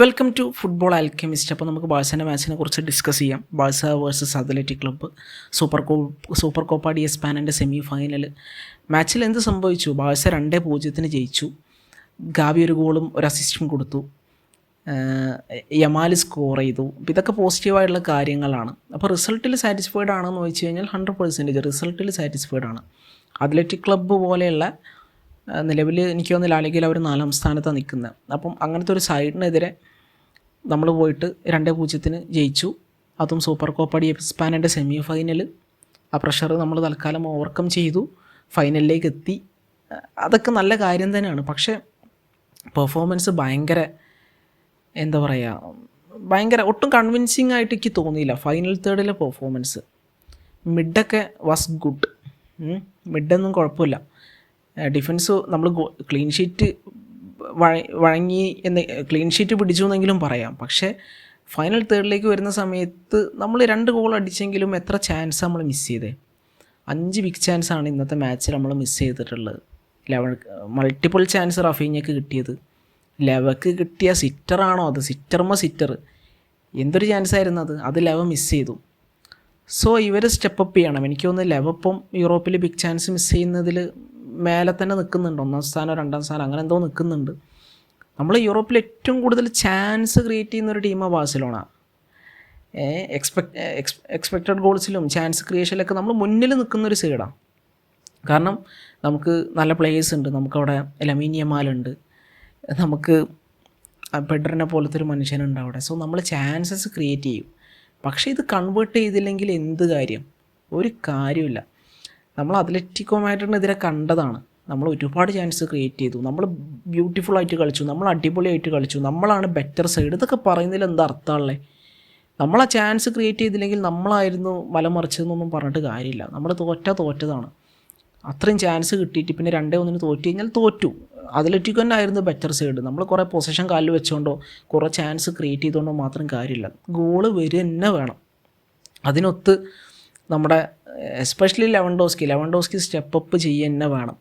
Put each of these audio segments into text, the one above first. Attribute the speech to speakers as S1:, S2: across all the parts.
S1: Welcome to football Alchemist അപ്പോൾ നമുക്ക് ബാഴ്സന്റെ മാച്ചിനെ കുറിച്ച് ഡിസ്കസ് ചെയ്യാം. Barca versus Athletic Club super co super Copa de എസ്പാനന്റെ semi final മാച്ചിൽ എന്ത് സംഭവിച്ചു? ബാഴ്സ രണ്ടേ പൂജ്യത്തിന് ജയിച്ചു. ഗാവി ഒരു ഗോളും ഒരു അസിസ്റ്റും കൊടുത്തു. യമാൽ സ്കോർ ചെയ്തു. അപ്പോൾ ഇതൊക്കെ പോസിറ്റീവായിട്ടുള്ള കാര്യങ്ങളാണ്. അപ്പോൾ റിസൾട്ടിൽ സാറ്റിസ്ഫൈഡ് ആണെന്ന് ചോദിച്ചു കഴിഞ്ഞാൽ ഹൺഡ്രഡ് പെർസെന്റേജ് റിസൾട്ടിൽ സാറ്റിസ്ഫൈഡ് ആണ്. അത്ലറ്റിക് ക്ലബ്ബ് പോലെയുള്ള നിലവിൽ എനിക്ക് തോന്നുന്നു ലാലികയിൽ അവർ നാലാം സ്ഥാനത്താണ് നിൽക്കുന്നത്. അപ്പം അങ്ങനത്തെ ഒരു സൈഡിനെതിരെ നമ്മൾ പോയിട്ട് രണ്ടേ പൂജ്യത്തിന് ജയിച്ചു. അതും സൂപ്പർ കോപ്പ ഡി എസ്പാനന്റെ സെമി ഫൈനൽ ആ പ്രഷർ നമ്മൾ തൽക്കാലം ഓവർകം ചെയ്തു. ഫൈനലിലേക്ക് എത്തി. അതൊക്കെ നല്ല കാര്യം തന്നെയാണ്. പക്ഷേ പെർഫോമൻസ് ഭയങ്കര എന്താ പറയുക ഭയങ്കര ഒട്ടും കൺവിൻസിങ് ആയിട്ട് എനിക്ക് തോന്നിയില്ല. ഫൈനൽ തേർഡിലെ പെർഫോമൻസ് മിഡൊക്കെ വാസ് ഗുഡ് മിഡൊന്നും കുഴപ്പമില്ല. ഡിഫൻസ് നമ്മൾ ക്ലീൻ ഷീറ്റ് വഴങ്ങി എന്ന് ക്ലീൻ ഷീറ്റ് പിടിച്ചു എന്നെങ്കിലും പറയാം. പക്ഷേ ഫൈനൽ തേർഡിലേക്ക് വരുന്ന സമയത്ത് നമ്മൾ രണ്ട് ഗോൾ അടിച്ചെങ്കിലും എത്ര ചാൻസ് നമ്മൾ മിസ് ചെയ്തേ? അഞ്ച് ബിഗ് ചാൻസ് ആണ് ഇന്നത്തെ മാച്ചിൽ നമ്മൾ മിസ് ചെയ്തിട്ടുള്ളത്. ലെവൻ മൾട്ടിപ്പിൾ ചാൻസ് റഫീഞ്ഞക്ക് കിട്ടിയത്. ലെവക്ക് കിട്ടിയ സിറ്ററാണോ അത്? സിറ്റർമ സിറ്റർ എന്തൊരു ചാൻസ് ആയിരുന്നു അത്? അത് ലെവ മിസ് ചെയ്തു. സോ ഇവർ സ്റ്റെപ്പ് അപ്പ് ചെയ്യണം. എനിക്ക് തോന്നുന്നു ലെവപ്പം യൂറോപ്പിൽ ബിഗ് ചാൻസ് മിസ് ചെയ്യുന്നതിൽ മേലെ തന്നെ നിൽക്കുന്നുണ്ട് ഒന്നാം സ്ഥാനം രണ്ടാം സ്ഥാനം അങ്ങനെ എന്തോ നിൽക്കുന്നുണ്ട് നമ്മൾ യൂറോപ്പിൽ ഏറ്റവും കൂടുതൽ ചാൻസ് ക്രിയേറ്റ് ചെയ്യുന്ന ഒരു ടീമാണ് ബാഴ്സലോണ. എക്സ്പെക്ട് എക്സ്പെക്റ്റഡ് ഗോൾസിലും ചാൻസ് ക്രിയേഷനിലൊക്കെ നമ്മൾ മുന്നിൽ നിൽക്കുന്ന ഒരു സൈഡാണ് കാരണം നമുക്ക് നല്ല പ്ലേയേഴ്സ് ഉണ്ട്. നമുക്കവിടെ ലമീനിയമാലുണ്ട് നമുക്ക് പെഡറിനെ പോലത്തെ ഒരു മനുഷ്യനുണ്ട് അവിടെ. സോ നമ്മൾ ചാൻസസ് ക്രിയേറ്റ് ചെയ്യും. പക്ഷേ ഇത് കൺവേർട്ട് ചെയ്തില്ലെങ്കിൽ എന്ത് കാര്യം? ഒരു കാര്യമില്ല നമ്മൾ അത്ലറ്റിക്കോ മാഡ്രിഡിനെതിരെ കണ്ടതാണ്. നമ്മൾ ഒരുപാട് ചാൻസ് ക്രിയേറ്റ് ചെയ്തു. നമ്മൾ ബ്യൂട്ടിഫുൾ ആയിട്ട് കളിച്ചു. നമ്മൾ അടിപൊളിയായിട്ട് കളിച്ചു. നമ്മളാണ് ബെറ്റർ സൈഡ് ഇതൊക്കെ പറയുന്നതിൽ എന്താ അർത്ഥമുള്ളത് നമ്മൾ ആ ചാൻസ് ക്രിയേറ്റ് ചെയ്തില്ലെങ്കിൽ നമ്മളായിരുന്നു മലമറിച്ചതെന്നൊന്നും പറഞ്ഞിട്ട് കാര്യമില്ല. നമ്മൾ തോറ്റ തോറ്റതാണ്. അത്രയും ചാൻസ് കിട്ടിയിട്ട് പിന്നെ രണ്ടേ ഒന്നിന് തോറ്റു കഴിഞ്ഞാൽ തോറ്റു. അത്ലറ്റിക്കോ തന്നെ ആയിരുന്നു ബെറ്റർ സൈഡ് നമ്മൾ കുറേ പൊസിഷൻ കാലിൽ വെച്ചുകൊണ്ടോ കുറേ ചാൻസ് ക്രിയേറ്റ് ചെയ്തുകൊണ്ടോ മാത്രം കാര്യമില്ല. ഗോൾ വരിക തന്നെ വേണം. അതിനൊത്ത് നമ്മുടെ especially Lewandowski Lewandowski step up ചെയ്യുക വേണം.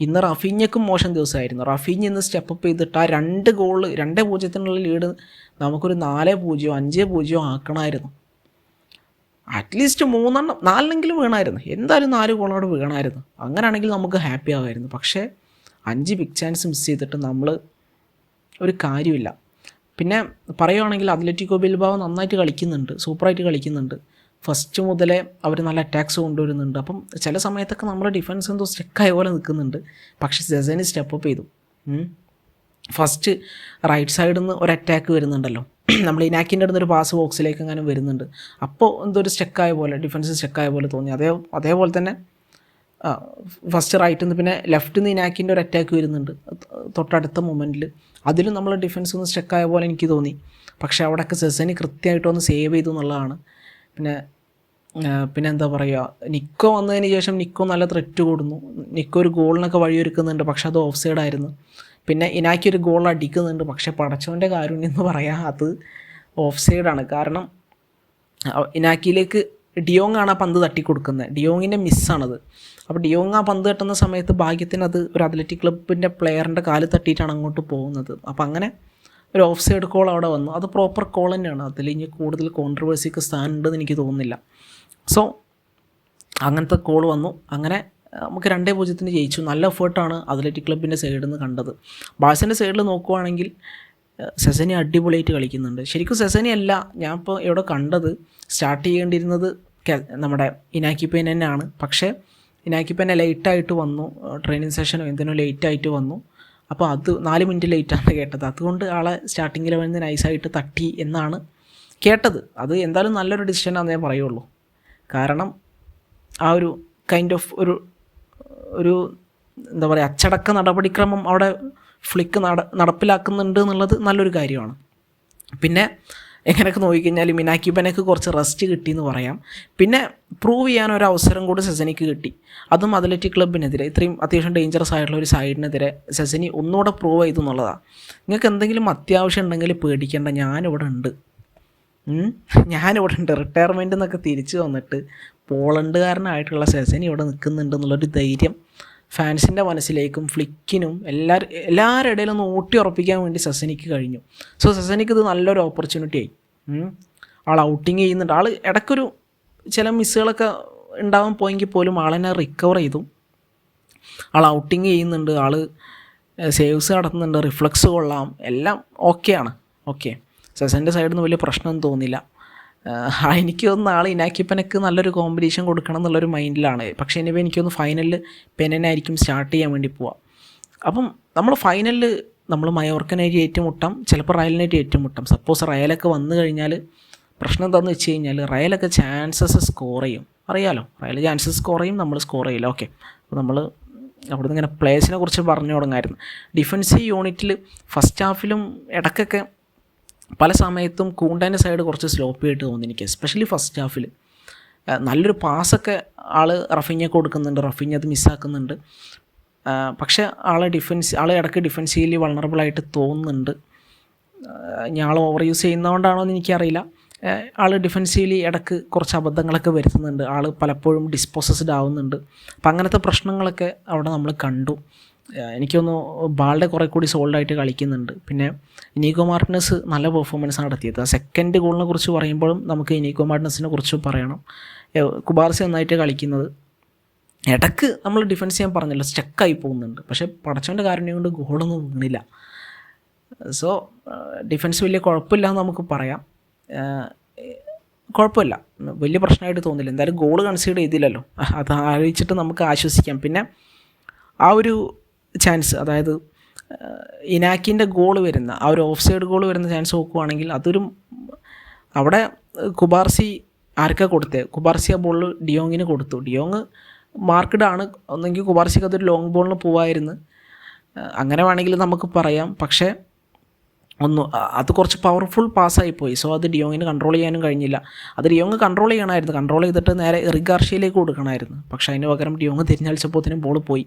S1: ഇന്ന് റഫീഞ്ഞക്കും മോശം ദിവസമായിരുന്നു. റഫീഞ്ഞ് ഇന്ന് സ്റ്റെപ്പ് അപ്പ് ചെയ്തിട്ട് ആ രണ്ട് ഗോൾ രണ്ട് പൂജ്യത്തിനുള്ള ലീഡ് നമുക്കൊരു നാല് പൂജ്യം അഞ്ച് പൂജ്യം ആക്കണമായിരുന്നു. അറ്റ്ലീസ്റ്റ് മൂന്നെണ്ണം നാലിനെങ്കിലും വീണായിരുന്നു. എന്തായാലും നാല് ഗോളോട് വീണായിരുന്നു. അങ്ങനെയാണെങ്കിൽ നമുക്ക് ഹാപ്പി ആവായിരുന്നു പക്ഷേ അഞ്ച് ബിഗ് ചാൻസ് മിസ് ചെയ്തിട്ട് നമ്മൾ ഒരു കാര്യമില്ല. പിന്നെ പറയുവാണെങ്കിൽ അത്ലറ്റിക്കോ ബിൽബാവ് നന്നായിട്ട് കളിക്കുന്നുണ്ട്. സൂപ്പറായിട്ട് കളിക്കുന്നുണ്ട്. ഫസ്റ്റ് മുതലേ അവർ നല്ല അറ്റാക്സ് കൊണ്ടുവരുന്നുണ്ട്. അപ്പം ചില സമയത്തൊക്കെ നമ്മുടെ ഡിഫൻസ് എന്തോ സ്റ്റെക്കായ പോലെ നിൽക്കുന്നുണ്ട്. പക്ഷേ സെസനി സ്റ്റെപ്പ് അപ്പ് ചെയ്തു. ഫസ്റ്റ് റൈറ്റ് സൈഡിൽ നിന്ന് ഒരു അറ്റാക്ക് വരുന്നുണ്ടല്ലോ. നമ്മൾ ഇനാക്കിന്റെ അടുത്ത് ഒരു പാസ് ബോക്സിലേക്ക് അങ്ങനെ വരുന്നുണ്ട്. അപ്പോൾ എന്തോ ഒരു സ്റ്റെക്കായ പോലെ ഡിഫൻസ് സ്റ്റെക്കായ പോലെ തോന്നി. അതേ അതേപോലെ തന്നെ ഫസ്റ്റ് റൈറ്റിൽ നിന്ന് പിന്നെ ലെഫ്റ്റിൽ നിന്ന് ഇനാക്കിന്റെ ഒരു അറ്റാക്ക് വരുന്നുണ്ട്. തൊട്ടടുത്ത മൊമെന്റിൽ അതിലും നമ്മൾ ഡിഫൻസ് ഒന്ന് സ്റ്റെക്കായ പോലെ എനിക്ക് തോന്നി. പക്ഷേ അവിടെയൊക്കെ സെസനി കൃത്യമായിട്ടൊന്ന് സേവ് ചെയ്തു എന്നുള്ളതാണ്. പിന്നെ പിന്നെ എന്താ പറയുക നിക്കോ വന്നതിന് ശേഷം നിക്കോ നല്ല ത്രെറ്റ് കൂടുന്നു. നിക്കോ ഒരു ഗോളിനൊക്കെ വഴിയൊരുക്കുന്നുണ്ട് പക്ഷെ അത് ഓഫ് സൈഡ് ആയിരുന്നു. പിന്നെ ഇനാക്കി ഒരു ഗോൾ അടിക്കുന്നുണ്ട് പക്ഷേ പടച്ചവന്റെ കാരുണ്യം എന്ന് പറയാം അത് ഓഫ് സൈഡാണ് കാരണം ഇനാക്കിയിലേക്ക് ഡിയോങ് ആണ് ആ പന്ത് തട്ടിക്കൊടുക്കുന്നത്. ഡിയോങ്ങിന്റെ മിസ്സാണത് അപ്പോൾ ഡിയോങ് ആ പന്ത് തട്ടുന്ന സമയത്ത് ഭാഗ്യത്തിന് അത് ഒരു അത്ലറ്റിക് ക്ലബിന്റെ പ്ലെയറിന്റെ കാൽ തട്ടിയിട്ടാണ് അങ്ങോട്ട് പോകുന്നത്. അപ്പോൾ അങ്ങനെ ഒരു ഓഫ് സൈഡ് കോൾ അവിടെ വന്നു. അത് പ്രോപ്പർ കോൾ തന്നെയാണ്. അതിൽ ഇനി കൂടുതൽ കോൺട്രവേഴ്സിക്ക് സ്ഥാനമുണ്ടെന്ന് എനിക്ക് തോന്നുന്നില്ല. സോ അങ്ങനത്തെ കോൾ വന്നു. അങ്ങനെ നമുക്ക് രണ്ടേ പൂജ്യത്തിന് ജയിച്ചു. നല്ല എഫേർട്ടാണ് അത്ലറ്റിക് ക്ലബിന്റെ സൈഡിൽ നിന്ന് കണ്ടത്. ബാഴ്സിന്റെ സൈഡിൽ നോക്കുവാണെങ്കിൽ സെസനി അടിപൊളിയായിട്ട് കളിക്കുന്നുണ്ട്. ശരിക്കും സെസനി അല്ല ഞാൻ ഇപ്പോൾ ഇവിടെ കണ്ടത് സ്റ്റാർട്ട് ചെയ്യേണ്ടിയിരുന്നത് നമ്മുടെ ഇനാക്കിപ്പേൻ പെൻ തന്നെയാണ്. പക്ഷേ ഇനാക്കിപ്പേനെ ലേറ്റായിട്ട് വന്നു. ട്രെയിനിങ് സെഷനോ എന്തിനോ ലേറ്റായിട്ട് വന്നു. അപ്പോൾ അത് നാല് മിനിറ്റ് ലേറ്റാണ് കേട്ടത്. അതുകൊണ്ട് ആളെ സ്റ്റാർട്ടിങ്ങിൽ വന്ന് നൈസായിട്ട് തട്ടി എന്നാണ് കേട്ടത്. അത് എന്തായാലും നല്ലൊരു ഡിസിഷനാണെന്ന് ഞാൻ പറയുള്ളൂ. കാരണം ആ ഒരു കൈൻഡ് ഓഫ് ഒരു ഒരു എന്താ പറയുക അച്ചടക്ക നടപടിക്രമം അവിടെ ഫ്ലിക്ക് നട നടപ്പിലാക്കുന്നുണ്ട് എന്നുള്ളത് നല്ലൊരു കാര്യമാണ്. പിന്നെ എങ്ങനെയൊക്കെ നോക്കിക്കഴിഞ്ഞാൽ മിനാക്കി ബനക്ക് കുറച്ച് റെസ്റ്റ് കിട്ടി എന്ന് പറയാം. പിന്നെ പ്രൂവ് ചെയ്യാൻ ഒരു അവസരം കൂടി സെസനിക്ക് കിട്ടി. അതും അത്ലറ്റിക് ക്ലബിനെതിരെ ഇത്രയും അത്യാവശ്യം ഡേഞ്ചറസ് ആയിട്ടുള്ള ഒരു സൈഡിനെതിരെ സെസനി ഒന്നുകൂടെ പ്രൂവ് ചെയ്തു എന്നുള്ളതാണ് നിങ്ങൾക്ക് എന്തെങ്കിലും അത്യാവശ്യം ഉണ്ടെങ്കിൽ പേടിക്കേണ്ട ഞാനിവിടെ ഉണ്ട്. ഞാനിവിടെ ഉണ്ട് റിട്ടയർമെന്റ് എന്നൊക്കെ തിരിച്ചു വന്നിട്ട് പോളണ്ടുകാരനായിട്ടുള്ള സെസനി ഇവിടെ നിൽക്കുന്നുണ്ട് എന്നുള്ളൊരു ധൈര്യം ഫാൻസിന്റെ മനസ്സിലേക്കും ഫ്ലിക്കിനും എല്ലാ എല്ലാവരുടെ ഇടയിലും ഒന്ന് ഊട്ടി ഉറപ്പിക്കാൻ വേണ്ടി സെസനിക്ക് കഴിഞ്ഞു. സോ സെസനിക്ക് ഇത് നല്ലൊരു ഓപ്പർച്യൂണിറ്റി ആയി. ആൾ ഔട്ടിങ് ചെയ്യുന്നുണ്ട്. ആൾ ഇടയ്ക്കൊരു ചില മിസ്സുകളൊക്കെ ഉണ്ടാവാൻ പോയെങ്കിൽ പോലും ആളെന്നെ റിക്കവർ ചെയ്തു. ആൾ ഔട്ടിങ് ചെയ്യുന്നുണ്ട്. ആൾ സേവ്സ് നടത്തുന്നുണ്ട്. റിഫ്ലക്സ് കൊള്ളാം. എല്ലാം ഓക്കെയാണ് ഓക്കെ സെസന്റെ സൈഡിൽ നിന്ന് വലിയ പ്രശ്നം തോന്നില്ല എനിക്ക് തോന്നുന്നു ആൾ ഇനാക്കിപ്പനക്ക് നല്ലൊരു കോമ്പറ്റീഷൻ കൊടുക്കണം എന്നുള്ളൊരു മൈൻഡിലാണ് പക്ഷേ ഇനിയിപ്പോൾ എനിക്കൊന്ന് ഫൈനലിൽ പെനനായിരിക്കും സ്റ്റാർട്ട് ചെയ്യാൻ വേണ്ടി പോവാം. അപ്പം നമ്മൾ ഫൈനലിൽ നമ്മൾ മയോർക്കനായിട്ട് ഏറ്റുമുട്ടാം ചിലപ്പോൾ റയലിനായിട്ട് ഏറ്റുമുട്ടാം. സപ്പോസ് റയലൊക്കെ വന്നു കഴിഞ്ഞാൽ പ്രശ്നം എന്താണെന്ന് വെച്ച് കഴിഞ്ഞാൽ റയലൊക്കെ ചാൻസസ് സ്കോർ ചെയ്യും. അറിയാലോ? റയൽ ചാൻസസ് സ്കോർ ചെയ്യും നമ്മൾ സ്കോർ ചെയ്യില്ല. ഓക്കെ അപ്പോൾ നമ്മൾ അവിടുന്ന് ഇങ്ങനെ പ്ലേസിനെ കുറിച്ച് പറഞ്ഞു തുടങ്ങായിരുന്നു. ഡിഫൻസീവ് യൂണിറ്റിൽ ഫസ്റ്റ് ഹാഫിലും ഇടയ്ക്കൊക്കെ പല സമയത്തും കൂണ്ടേന്റെ സൈഡ് കുറച്ച് സ്ലോപ്പി ആയിട്ട് തോന്നി എനിക്ക് എസ്പെഷ്യലി ഫസ്റ്റ് ഹാഫിൽ നല്ലൊരു പാസ്സൊക്കെ ആൾ റഫിഞ്ഞ കൊടുക്കുന്നുണ്ട് റഫിഞ്ഞ അത് മിസ്സാക്കുന്നുണ്ട് പക്ഷെ ആളെ ഡിഫൻസ് ആൾ ഇടയ്ക്ക് ഡിഫൻസീവലി വൾണറബിളായിട്ട് തോന്നുന്നുണ്ട്. ഞാൾ ഓവർ യൂസ് ചെയ്യുന്നതുകൊണ്ടാണോ എന്ന് എനിക്കറിയില്ല. ആൾ ഡിഫൻസീവലി ഇടയ്ക്ക് കുറച്ച് അബദ്ധങ്ങളൊക്കെ വരുത്തുന്നുണ്ട് ആൾ പലപ്പോഴും ഡിസ്പോസസ്ഡ് ആവുന്നുണ്ട്. അപ്പം അങ്ങനത്തെ പ്രശ്നങ്ങളൊക്കെ അവിടെ നമ്മൾ കണ്ടു. എനിക്കൊന്ന് ബാളുടെ കുറേ കൂടി സോൾഡായിട്ട് കളിക്കുന്നുണ്ട്. പിന്നെ ഇനീഗോ മാർട്ടിനസ് നല്ല പെർഫോമൻസ് നടത്തിയത്. ആ സെക്കൻഡ് ഗോളിനെ കുറിച്ച് പറയുമ്പോഴും നമുക്ക് ഇനീഗോ മാർട്ടിനസിനെ കുറിച്ച് പറയണം. കുബാർസി നന്നായിട്ട് കളിക്കുന്നത്. ഇടയ്ക്ക് നമ്മൾ ഡിഫൻസ് ചെയ്യാൻ പറഞ്ഞല്ലോ സ്റ്റക്കായി പോകുന്നുണ്ട്. പക്ഷേ പടച്ചവന്റെ കാരണം കൊണ്ട് ഗോളൊന്നും വീണില്ല. സോ ഡിഫൻസ് വലിയ കുഴപ്പമില്ല എന്ന് നമുക്ക് പറയാം. കുഴപ്പമില്ല. വലിയ പ്രശ്നമായിട്ട് തോന്നില്ല. എന്തായാലും ഗോൾ കൺസിഡർ ചെയ്തില്ലല്ലോ. അത് ആലോചിച്ചിട്ട് നമുക്ക് ആശ്വസിക്കാം. പിന്നെ ആ ഒരു ചാൻസ് അതായത് ഇനാക്കിന്റെ ഗോൾ വരുന്ന ആ ഒരു ഓഫ് സൈഡ് ഗോൾ വരുന്ന ചാൻസ് നോക്കുവാണെങ്കിൽ അതൊരു അവിടെ കുബാർസി ആർക്കാ കൊടുത്തത് കുബാർസി ആ ബോളിൽ ഡിയോങ്ങിന് കൊടുത്തു. ഡിയോങ് മാർക്ക്ഡ് ആണ്. ഒന്നെങ്കിൽ കുബാർസിക്ക് അതൊരു ലോങ് ബോളിന് പോവായിരുന്നു. അങ്ങനെ വേണമെങ്കിൽ നമുക്ക് പറയാം. പക്ഷേ ഒന്ന് അത് കുറച്ച് പവർഫുൾ പാസ്സായി പോയി. സോ അത് ഡിയോങ്ങിന് കൺട്രോൾ ചെയ്യാനും കഴിഞ്ഞില്ല. അത് ഡിയോങ് കൺട്രോൾ ചെയ്യണമായിരുന്നു. കൺട്രോൾ ചെയ്തിട്ട് നേരെ റിഗാർഷ്യയിലേക്ക് കൊടുക്കണമായിരുന്നു. പക്ഷേ അതിന് പകരം ഡിയോങ് തിരിഞ്ഞടിച്ചപ്പോഴത്തേനും ബോൾ പോയി.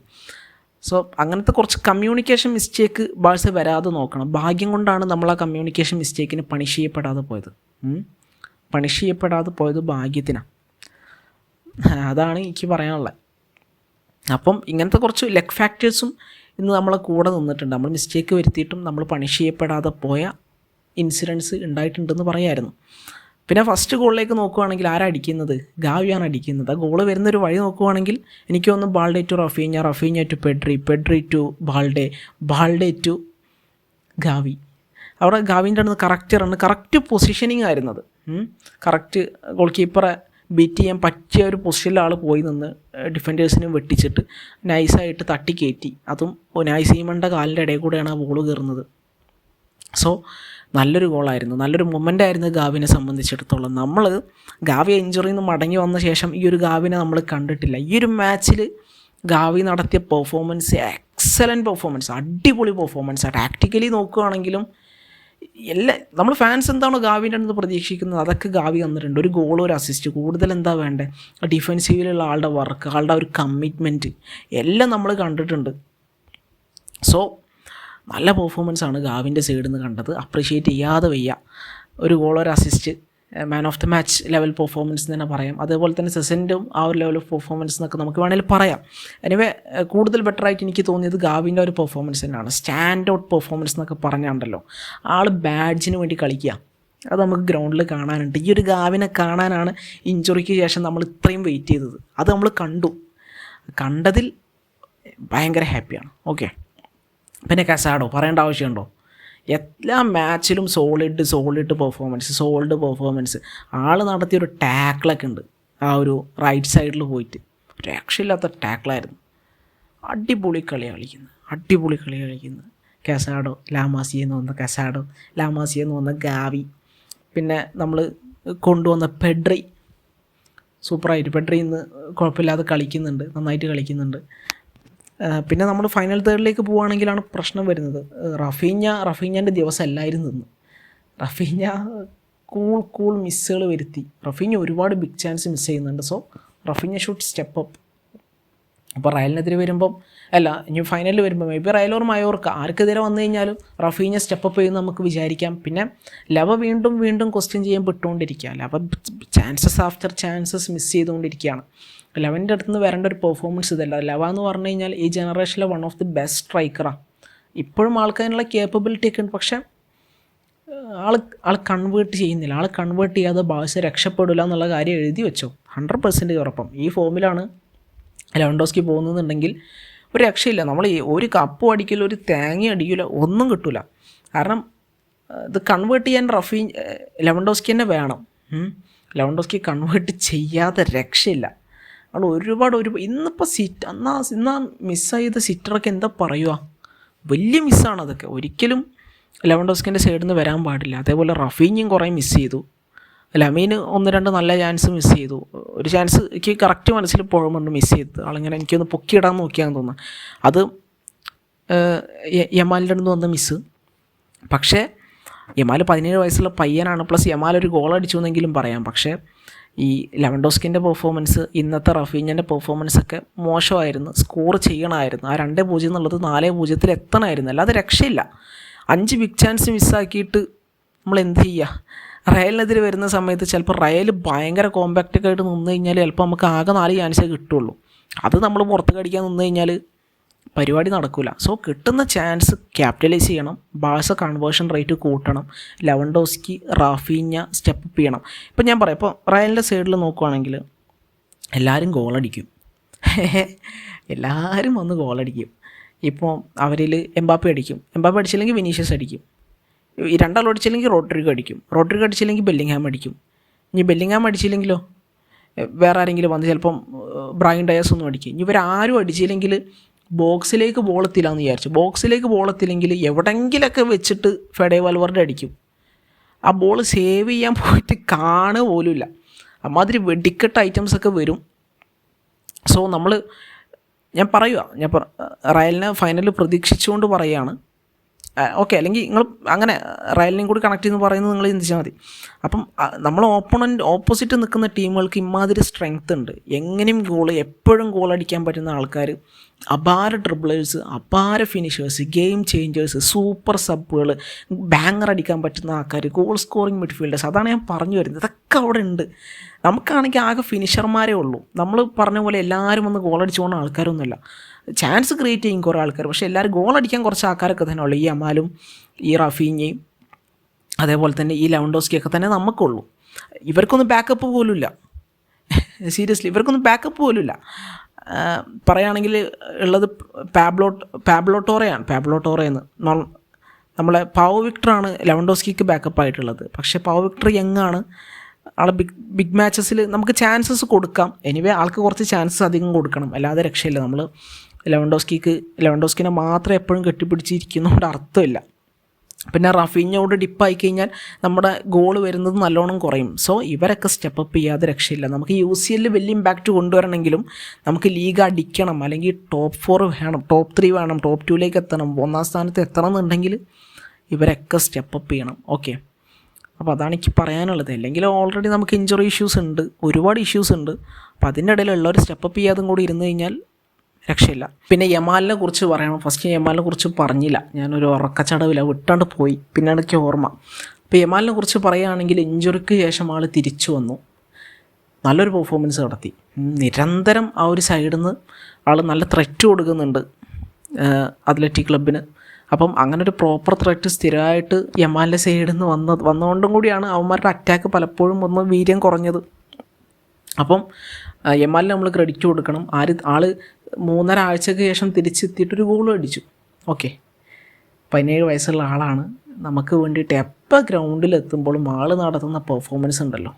S1: സോ അങ്ങനത്തെ കുറച്ച് കമ്മ്യൂണിക്കേഷൻ മിസ്റ്റേക്ക് ബാഴ്സ വരാതെ നോക്കണം. ഭാഗ്യം കൊണ്ടാണ് നമ്മൾ ആ കമ്മ്യൂണിക്കേഷൻ മിസ്റ്റേക്കിന് പണിഷ് ചെയ്യപ്പെടാതെ പോയത്. പണിഷ് ചെയ്യപ്പെടാതെ പോയത് ഭാഗ്യത്തിനാണ് അതാണ് എനിക്ക് പറയാനുള്ളത്. അപ്പം ഇങ്ങനത്തെ കുറച്ച് ലെഗ് ഫാക്ടേഴ്സും ഇന്ന് നമ്മളെ കൂടെ നിന്നിട്ടുണ്ട്. നമ്മൾ മിസ്റ്റേക്ക് വരുത്തിയിട്ടും നമ്മൾ പണിഷ് ചെയ്യപ്പെടാതെ പോയ ഇൻസിഡൻസ് ഉണ്ടായിട്ടുണ്ടെന്ന് പറയായിരുന്നു. പിന്നെ ഫസ്റ്റ് ഗോളിലേക്ക് നോക്കുവാണെങ്കിൽ ആരാ അടിക്കുന്നത്? ഗാവിയാണ് അടിക്കുന്നത്. ആ ഗോൾ വരുന്നൊരു വഴി നോക്കുവാണെങ്കിൽ എനിക്ക് തോന്നുന്നു Balde to Raphinha Raphinha to Pedri Pedri to Balde Balde to Gavi. അവിടെ ഗാവിന്റെ അടുത്ത് കറക്റ്റ് റണ്ണ് കറക്റ്റ് പൊസിഷനിങ് ആയിരുന്നത്. കറക്റ്റ് ഗോൾ കീപ്പറെ ബീറ്റ് ചെയ്യാൻ പറ്റിയ ഒരു പൊസിഷനിൽ ആൾ പോയി നിന്ന് ഡിഫൻഡേഴ്സിനെ വെട്ടിച്ചിട്ട് നൈസായിട്ട് തട്ടി കയറ്റി അതും നൈസീമന്റെ കാലിന്റെ ഇടയിൽ കൂടെയാണ് ആ ബോൾ കയറുന്നത് സോ നല്ലൊരു ഗോളായിരുന്നു. നല്ലൊരു മൊമെന്റ് ആയിരുന്നു ഗാവിനെ സംബന്ധിച്ചിടത്തോളം. നമ്മൾ ഗാവി ഇഞ്ചുറിയിൽ നിന്ന് മടങ്ങി വന്ന ശേഷം ഈ ഒരു ഗാവിനെ നമ്മൾ കണ്ടിട്ടില്ല. ഈ ഒരു മാച്ചിൽ ഗാവി നടത്തിയ പെർഫോമൻസ് എക്സലന്റ് പെർഫോമൻസ് അടിപൊളി പെർഫോമൻസ് ടാക്ടിക്കലി നോക്കുകയാണെങ്കിലും എല്ലാ നമ്മൾ ഫാൻസ് എന്താണോ ഗാവിന്റെ അടുത്ത് പ്രതീക്ഷിക്കുന്നത് അതൊക്കെ ഗാവി തന്നിട്ടുണ്ട്. ഒരു ഗോൾ ഒരു അസിസ്റ്റ് കൂടുതൽ എന്താ വേണ്ടത് ഡിഫെൻസീവിലുള്ള ആളുടെ വർക്ക് ആളുടെ ഒരു കമ്മിറ്റ്മെന്റ് എല്ലാം നമ്മൾ കണ്ടിട്ടുണ്ട്. സോ നല്ല പെർഫോമൻസ് ആണ് ഗാവിന്റെ സൈഡിൽ നിന്ന് കണ്ടത്. അപ്രിഷ്യേറ്റ് ചെയ്യാതെ വയ്യ. ഒരു ഗോൾ ഒരു assist man of the match level performance തന്നെ പറയാം. അതേപോലെ തന്നെ സെസന്റും ആ ഒരു ലെവൽ ഓഫ് പെർഫോമൻസ് എന്നൊക്കെ നമുക്ക് വേണമെങ്കിൽ പറയാം. എനിവേ കൂടുതൽ ബെറ്റർ ആയിട്ട് എനിക്ക് തോന്നിയത് ഗാവിന്റെ ഒരു പെർഫോമൻസ് തന്നെയാണ്. സ്റ്റാൻഡ് ഔട്ട് പെർഫോമൻസ് എന്നൊക്കെ പറഞ്ഞാണ്ടല്ലോ ആൾ ബാഡ്ജിന് വേണ്ടി കളിക്കുക അത് നമുക്ക് ഗ്രൗണ്ടിൽ കാണാനുണ്ട്. ഈ ഒരു ഗാവിനെ കാണാനാണ് ഇഞ്ചുറിക്ക് ശേഷം നമ്മൾ ഇത്രയും വെയിറ്റ് ചെയ്തത്. അത് നമ്മൾ കണ്ടു. കണ്ടതിൽ ഭയങ്കര ഹാപ്പിയാണ് ഓക്കെ പിന്നെ കസാഡോ പറയേണ്ട ആവശ്യമുണ്ടോ? എല്ലാ മാച്ചിലും solid solid performance solid performance ആൾ നടത്തിയൊരു ടാക്കിളൊക്കെ ഉണ്ട്. ആ ഒരു റൈറ്റ് സൈഡിൽ പോയിട്ട്. രക്ഷയില്ലാത്ത ടാക്കിളായിരുന്നു അടിപൊളി കളി കളിക്കുന്നു അടിപൊളി കളി കളിക്കുന്നത്. കസാഡോ ലാമാസിയെന്ന് വന്ന കസാഡോ ലാമാസിയെന്ന് വന്ന ഗാവി. പിന്നെ നമ്മൾ കൊണ്ടുവന്ന പെഡ്രി. സൂപ്പറായിട്ട്. പെഡ്രി ഇന്ന് കുഴപ്പമില്ലാതെ കളിക്കുന്നുണ്ട്. നന്നായിട്ട് കളിക്കുന്നുണ്ട്. പിന്നെ നമ്മൾ ഫൈനൽ തേർഡിലേക്ക് പോവുകയാണെങ്കിലാണ് പ്രശ്നം വരുന്നത്. റഫീഞ്ഞ റഫീഞ്ഞന്റെ ദിവസം അല്ലായിരുന്നു ഇന്ന്. റഫീഞ്ഞ കൂൾ കൂൾ മിസ്സുകൾ വരുത്തി. റഫീഞ്ഞ ഒരുപാട് ബിഗ് ചാൻസ് മിസ് ചെയ്യുന്നുണ്ട്. So Raphinha should step up അപ്പോൾ റയലിനെതിരെ വരുമ്പം അല്ല ഇനി ഫൈനലിൽ വരുമ്പോൾ മേ ബി റയലോർ മയോർക്ക് ആർക്കെതിരെ വന്നു കഴിഞ്ഞാലും റഫീഞ്ഞ സ്റ്റെപ്പ് ചെയ്യുമെന്ന് നമുക്ക് വിചാരിക്കാം. പിന്നെ ലവ വീണ്ടും വീണ്ടും ക്വസ്റ്റ്യൻ ചെയ്യാൻ പെട്ടുകൊണ്ടിരിക്കുക ലവ ചാൻസസ് ആഫ്റ്റർ ചാൻസസ് മിസ് ചെയ്തുകൊണ്ടിരിക്കുകയാണ്. ലെവന്റെ അടുത്ത് നിന്ന് വരേണ്ട ഒരു പെർഫോമൻസ് ഇതല്ല. ലെവ എന്ന് പറഞ്ഞു കഴിഞ്ഞാൽ ഈ ജനറേഷനിലെ വൺ ഓഫ് ദി ബെസ്റ്റ് സ്ട്രൈക്കറാണ് ഇപ്പോഴും ആൾക്കതിനുള്ള കേപ്പബിലിറ്റി ഒക്കെ ഉണ്ട്. പക്ഷേ ആൾ ആൾ കൺവേർട്ട് ചെയ്യുന്നില്ല. ആൾ കൺവേർട്ട് ചെയ്യാതെ ബാഴ്സ രക്ഷപ്പെടില്ല എന്നുള്ള കാര്യം എഴുതി വെച്ചോ. ഹൺഡ്രഡ് പെർസെന്റേജ് ഉറപ്പം. ഈ ഫോമിലാണ് ലെവൻഡോസ്കി പോകുന്നതെന്നുണ്ടെങ്കിൽ ഒരു രക്ഷയില്ല. നമ്മൾ ഒരു കപ്പ് അടിക്കില്ല ഒരു തേങ്ങ അടിക്കില്ല ഒന്നും കിട്ടില്ല കാരണം ഇത് കൺവേർട്ട് ചെയ്യാൻ റഫീ ലെവൻഡോസ്കി തന്നെ വേണം. ലെവൻഡോസ്കി കൺവേർട്ട് ചെയ്യാതെ രക്ഷയില്ല. അവൾ ഒരുപാട് ഒരു ഇന്നിപ്പോൾ സിറ്റ് അന്നാ ഇന്നാ ചെയ്ത സിറ്ററൊക്കെ എന്താ പറയുക വലിയ മിസ്സാണ് അതൊക്കെ. ഒരിക്കലും ലെവൻ ഡോസ്കിന്റെ സൈഡിൽ നിന്ന് വരാൻ പാടില്ല. അതേപോലെ റഫീഞ്ഞും കുറേ മിസ് ചെയ്തു. ലമീൻ ഒന്ന് രണ്ട് നല്ല ചാൻസ് മിസ് ചെയ്തു. ഒരു ചാൻസ് എനിക്ക് കറക്റ്റ് മനസ്സിൽ പോകുമ്പോൾ മിസ് ചെയ്തത്. ആളിങ്ങനെ എനിക്കൊന്ന് പൊക്കിയിടാൻ നോക്കിയാന്ന് തോന്നുന്നു. അത് യമാലിന്റെ അടുത്ത് വന്ന മിസ്സ് പക്ഷേ യമാൽ പതിനേഴ് വയസ്സുള്ള പയ്യനാണ്. പ്ലസ് യമാൽ ഒരു ഗോൾ അടിച്ചു എന്നെങ്കിലും പറയാം. പക്ഷേ ഈ ലെവൻഡോസ്കിന്റെ പെർഫോമൻസ് ഇന്നത്തെ റഫീഞ്ഞന്റെ പെർഫോമൻസ് ഒക്കെ മോശമായിരുന്നു. സ്കോർ ചെയ്യണമായിരുന്നു. ആ രണ്ട് പൂജ്യം എന്നുള്ളത് നാല് പൂജ്യത്തിൽ എത്തണമായിരുന്നു. അല്ലാതെ രക്ഷയില്ല. അഞ്ച് ബിഗ് ചാൻസ് മിസ്സാക്കിയിട്ട് നമ്മൾ എന്ത് ചെയ്യുക റയലിനെതിരെ വരുന്ന സമയത്ത് ചിലപ്പോൾ റയൽ ഭയങ്കര കോമ്പാക്റ്റൊക്കെ ആയിട്ട് നിന്ന് കഴിഞ്ഞാൽ ചിലപ്പോൾ നമുക്ക് ആകെ നാല് ചാൻസേ കിട്ടുള്ളൂ. അത് നമ്മൾ പുറത്ത് കടിക്കാൻ നിന്ന് കഴിഞ്ഞാൽ പരിപാടി നടക്കില്ല സോ കിട്ടുന്ന ചാൻസ് ക്യാപിറ്റലൈസ് ചെയ്യണം. ബാഴ്സ കൺവേർഷൻ റേറ്റ് കൂട്ടണം. ലെവൻഡോസ്കി റാഫീഞ്ഞ സ്റ്റെപ്പ് അപ്പ് ചെയ്യണം. ഇപ്പം ഞാൻ പറയാം. ഇപ്പോൾ റയലിന്റെ സൈഡിൽ നോക്കുവാണെങ്കിൽ എല്ലാവരും ഗോളടിക്കും എല്ലാവരും വന്ന് ഗോളടിക്കും ഇപ്പോൾ അവരിൽ എംബാപ്പി അടിക്കും. എംബാപ്പി അടിച്ചില്ലെങ്കിൽ വിനീഷ്യസ് അടിക്കും. ഈ രണ്ടാളും അടിച്ചില്ലെങ്കിൽ റോഡ്രിഗോ അടിക്കും. റോഡ്രിഗോ അടിച്ചില്ലെങ്കിൽ ബെല്ലിങ്ഹാം അടിക്കും. ഇനി ബെല്ലിങ്ഹാം അടിച്ചില്ലെങ്കിലോ? വേറെ ആരെങ്കിലും വന്ന് ചിലപ്പം ബ്രൈൻ ഡയസ് ഒന്നും അടിക്കും. ഇനി ഇവരാരും അടിച്ചില്ലെങ്കിൽ ബോക്സിലേക്ക് ബോളെത്തില്ല എന്ന് വിചാരിച്ചു. ബോക്സിലേക്ക് ബോളെത്തില്ലെങ്കിൽ എവിടെങ്കിലൊക്കെ വെച്ചിട്ട് ഫെഡേ വൽവറുടെ അടിക്കും. ആ ബോൾ സേവ് ചെയ്യാൻ പോയിട്ട് കാണുക പോലുമില്ല. അമ്മാതിരി വെടിക്കെട്ട് ഐറ്റംസ് ഒക്കെ വരും. സോ നമ്മൾ ഞാൻ പറയുക ഞാൻ റയലിനെ ഫൈനലിൽ പ്രതീക്ഷിച്ചുകൊണ്ട് പറയുകയാണ്. ഓക്കെ അല്ലെങ്കിൽ നിങ്ങൾ അങ്ങനെ റയലിനെയും കൂടി കണക്ട് ചെയ്യുന്നു പറയുന്നത് നിങ്ങൾ ചിന്തിച്ചാൽ മതി. അപ്പം നമ്മൾ ഓപ്പണന്റ് ഓപ്പോസിറ്റ് നിൽക്കുന്ന ടീമുകൾക്ക് ഇമാതിരി സ്ട്രെങ്ത് ഉണ്ട്. എങ്ങനെയും ഗോൾ എപ്പോഴും ഗോൾ അടിക്കാൻ പറ്റുന്ന ആൾക്കാർ അപാര ഡ്രിബിളേഴ്സ് അപാര ഫിനിഷേഴ്സ് ഗെയിം ചേഞ്ചേഴ്സ് സൂപ്പർ സബ്ബുകൾ ബാങ്ങർ അടിക്കാൻ പറ്റുന്ന ആൾക്കാർ ഗോൾ സ്കോറിംഗ് മിഡ്ഫീൽഡേഴ്സ് അതാണ് ഞാൻ പറഞ്ഞു വരുന്നത്. ഇതൊക്കെ അവിടെ ഉണ്ട്. നമുക്കാണെങ്കിൽ ആകെ ഫിനിഷർമാരേ ഉള്ളൂ. നമ്മൾ പറഞ്ഞ പോലെ എല്ലാവരും ഒന്ന് ഗോൾ അടിച്ചു പോകുന്ന ആൾക്കാരൊന്നുമില്ല. ചാൻസ് ക്രിയേറ്റ് ചെയ്യും കുറേ ആൾക്കാർ പക്ഷേ എല്ലാവരും ഗോൾ അടിക്കാൻ കുറച്ച് ആൾക്കാരൊക്കെ തന്നെ ഉള്ളൂ. ഈ അമാലും ഈ റഫീഞ്ഞയും അതേപോലെ തന്നെ ഈ ലൗണ്ടോസ്കിയൊക്കെ തന്നെ നമുക്കുള്ളൂ. ഇവർക്കൊന്നും ബാക്കപ്പ് പോലുമില്ല. സീരിയസ്ലി ഇവർക്കൊന്നും ബാക്കപ്പ് പോലുമില്ല. പറയുകയാണെങ്കിൽ ഉള്ളത് പാബ്ലോ പാബ്ലോട്ടോറയാണ് പാബ്ലോട്ടോറയെന്ന് നമ്മളെ പാവോ വിക്ടറാണ് ലെവൻഡോസ്കിക്ക് ബാക്കപ്പ് ആയിട്ടുള്ളത്. പക്ഷേ പാവോ വിക്ടർ യങ് ആളെ ബിഗ് ബിഗ് മാച്ചസിൽ നമുക്ക് ചാൻസസ് കൊടുക്കാം. എനിവേ ആൾക്ക് കുറച്ച് ചാൻസസ് അധികം കൊടുക്കണം. അല്ലാതെ രക്ഷയില്ല. നമ്മൾ ലെവൻഡോസ്കിക്ക് ലെവൻഡോസ്കിനെ മാത്രം എപ്പോഴും കെട്ടിപ്പിടിച്ചിരിക്കുന്നതുകൊണ്ട് അർത്ഥമില്ല. പിന്നെ റഫീഞ്ഞോട് ഡിപ്പായി കഴിഞ്ഞാൽ നമ്മുടെ ഗോൾ വരുന്നത് നല്ലോണം കുറയും. സോ ഇവരൊക്കെ സ്റ്റെപ്പ് അപ്പ് ചെയ്യാതെ രക്ഷയില്ല. നമുക്ക് യു സി എല്ലിൽ വലിയ ഇമ്പാക്റ്റ് കൊണ്ടുവരണമെങ്കിലും നമുക്ക് ലീഗ് അടിക്കണം. അല്ലെങ്കിൽ ടോപ്പ് ഫോർ വേണം ടോപ്പ് ത്രീ വേണം ടോപ്പ് ടൂയിലേക്ക് എത്തണം ഒന്നാം സ്ഥാനത്ത് എത്തണം എന്നുണ്ടെങ്കിൽ ഇവരൊക്കെ സ്റ്റെപ്പ് അപ്പ് ചെയ്യണം. ഓക്കെ അപ്പോൾ അതാണ് എനിക്ക് പറയാനുള്ളത്. അല്ലെങ്കിൽ ഓൾറെഡി നമുക്ക് ഇഞ്ചുറി ഇഷ്യൂസ് ഉണ്ട് ഒരുപാട് ഇഷ്യൂസ് ഉണ്ട്. അപ്പോൾ അതിന്റെ ഇടയിലുള്ള ഒരു സ്റ്റെപ്പ് ചെയ്യാതും കൂടി ഇരുന്ന് കഴിഞ്ഞാൽ രക്ഷയില്ല. പിന്നെ യമാലിനെ കുറിച്ച് പറയണം ഫസ്റ്റ് യമാലിനെ കുറിച്ച് പറഞ്ഞില്ല. ഞാനൊരു ഉറക്കച്ചടവില്ല വിട്ടാണ്ട് പോയി. പിന്നെ എനിക്ക് ഓർമ്മ. അപ്പോൾ യമാലിനെ കുറിച്ച് പറയുകയാണെങ്കിൽ ഇഞ്ചുറിക്ക് ശേഷം ആൾ തിരിച്ചു വന്നു. നല്ലൊരു പെർഫോമൻസ് നടത്തി. നിരന്തരം ആ ഒരു സൈഡിൽ നിന്ന് ആൾ നല്ല ത്രെറ്റ് കൊടുക്കുന്നുണ്ട്. അത്ലറ്റിക് ക്ലബിന് അപ്പം അങ്ങനെ ഒരു പ്രോപ്പർ ത്രെറ്റ് സ്ഥിരമായിട്ട് യമാലിന്റെ സൈഡിൽ നിന്ന് വന്ന വന്നുകൊണ്ടും കൂടിയാണ് അവന്മാരുടെ അറ്റാക്ക് പലപ്പോഴും ഒന്ന് വീര്യം കുറഞ്ഞത്. അപ്പം യമാലിന് നമ്മൾ ക്രെഡിറ്റ് കൊടുക്കണം. ആര് ആൾ മൂന്നര ആഴ്ചയ്ക്ക് ശേഷം തിരിച്ചെത്തിയിട്ടൊരു ഗോളും അടിച്ചു. ഓക്കെ പതിനേഴ് വയസ്സുള്ള ആളാണ്. നമുക്ക് വേണ്ടിയിട്ട് എപ്പോൾ ഗ്രൗണ്ടിലെത്തുമ്പോഴും ആൾ നടത്തുന്ന പെർഫോമൻസ് ഉണ്ടല്ലോ.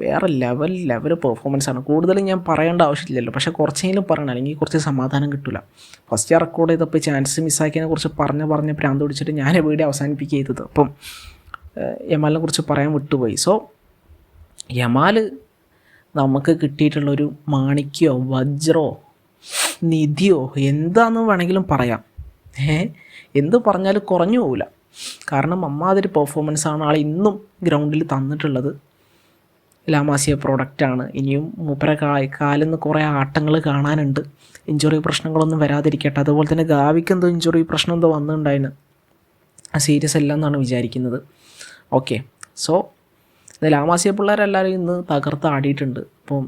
S1: വേറെ ലെവൽ ലെവൽ പെർഫോമൻസ് ആണ്. കൂടുതലും ഞാൻ പറയേണ്ട ആവശ്യമില്ലല്ലോ. പക്ഷേ കുറച്ചെങ്കിലും പറയണം. അല്ലെങ്കിൽ കുറച്ച് സമാധാനം കിട്ടില്ല ഫസ്റ്റ് റെക്കോർഡ് ചെയ്തപ്പോൾ ചാൻസ് മിസ്സാക്കിയതിനെ കുറിച്ച് പറഞ്ഞ് പറഞ്ഞ് പ്രാന്ത് പിടിച്ചിട്ട് ഞാൻ വീഡിയോ അവസാനിപ്പിക്കുക ചെയ്തത്. അപ്പം യമാലിനെ കുറിച്ച് പറയാൻ വിട്ടുപോയി. സോ യമാൽ നമുക്ക് കിട്ടിയിട്ടുള്ളൊരു മാണിക്യോ വജ്രോ നിധിയോ എന്താണെന്ന് വേണമെങ്കിലും പറയാം. ഏ എന്ത് പറഞ്ഞാലും കുറഞ്ഞു പോവില്ല. കാരണം അമ്മാതിരി പെർഫോമൻസ് ആണ് ആൾ ഇന്നും ഗ്രൗണ്ടിൽ തന്നിട്ടുള്ളത്. ലാമാസിയ പ്രോഡക്റ്റാണ് ഇനിയും മൂപ്പര കാ കാലിൽ നിന്ന് കുറേ ആട്ടങ്ങൾ കാണാനുണ്ട്. ഇഞ്ചുറി പ്രശ്നങ്ങളൊന്നും വരാതിരിക്കട്ടെ. അതുപോലെ തന്നെ ഗാവിക്ക് എന്തോ ഇഞ്ചുറി പ്രശ്നം എന്തോ വന്നിട്ടുണ്ടായിന്. സീരിയസ് അല്ല എന്നാണ് വിചാരിക്കുന്നത്. ഓക്കെ സോ ലാമാസിയ പിള്ളേരെല്ലാവരും ഇന്ന് തകർത്ത് ആടിയിട്ടുണ്ട്. അപ്പം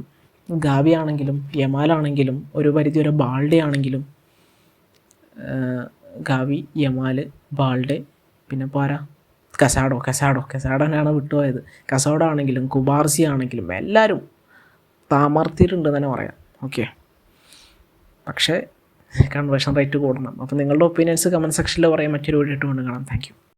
S1: ഗാവി ആണെങ്കിലും യമാലാണെങ്കിലും ഒരു പരിധി വരെ ബാൾഡെ ആണെങ്കിലും ഗാവി യമാൽ ബാൾഡെ പിന്നെ പോരാ. കസാഡോ കസാഡോ കസാഡനാണ് വിട്ടുപോയത്. കസാഡോ ആണെങ്കിലും കുബാർസി ആണെങ്കിലും എല്ലാവരും താമർത്തിയിട്ടുണ്ട് തന്നെ പറയാം. ഓക്കെ പക്ഷേ കൺവേർഷൻ റേറ്റ് കൂടണം അപ്പോൾ നിങ്ങളുടെ ഒപ്പീനിയൻസ് കമന്റ് സെക്ഷനിൽ പറയാൻ മറ്റൊരു വീഡിയോ ഇട്ട് കൊണ്ട് കാണാം. താങ്ക്